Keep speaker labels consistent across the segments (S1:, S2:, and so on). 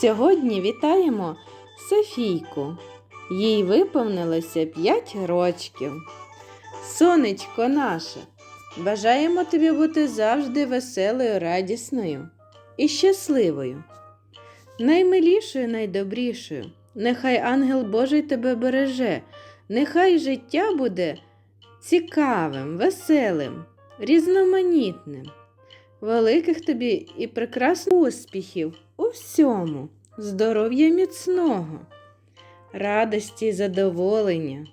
S1: Сьогодні вітаємо Софійку. Їй виповнилося 5 рочків. Сонечко наше, бажаємо тобі бути завжди веселою, радісною і щасливою, наймилішою, найдобрішою. Нехай ангел Божий тебе береже, нехай життя буде цікавим, веселим, різноманітним. Великих тобі і прекрасних успіхів у всьому, здоров'я міцного, радості і задоволення,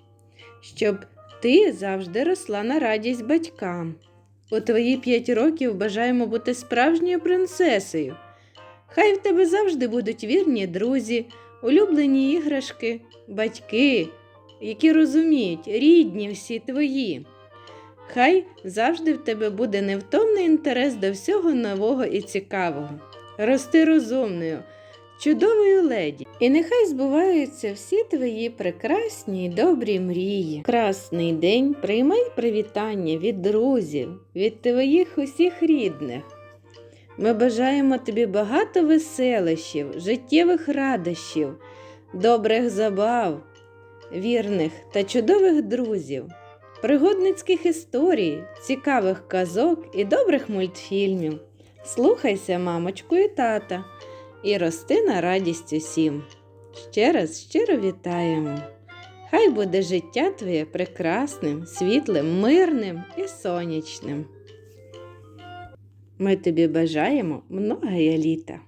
S1: щоб ти завжди росла на радість батькам. У твої п'ять років бажаємо бути справжньою принцесою. Хай в тебе завжди будуть вірні друзі, улюблені іграшки, батьки, які розуміють, рідні всі твої. Хай завжди в тебе буде невтомний інтерес до всього нового і цікавого. Рости розумною, чудовою леді. І нехай збуваються всі твої прекрасні й добрі мрії. Красний день приймай привітання від друзів, від твоїх усіх рідних. Ми бажаємо тобі багато веселищів, життєвих радощів, добрих забав, вірних та чудових друзів пригодницьких історій, цікавих казок і добрих мультфільмів. Слухайся, мамочку і тата, і рости на радість усім. Ще раз щиро вітаємо. Хай буде життя твоє прекрасним, світлим, мирним і сонячним. Ми тобі бажаємо многое літа.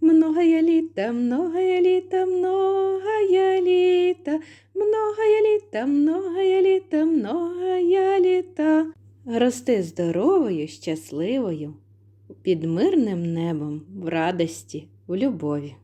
S1: Многое літа, многое літа, многое літа, многое літа, многое літа, многое літа. Рости здоровою, щасливою, під мирним небом, в радості, в любові.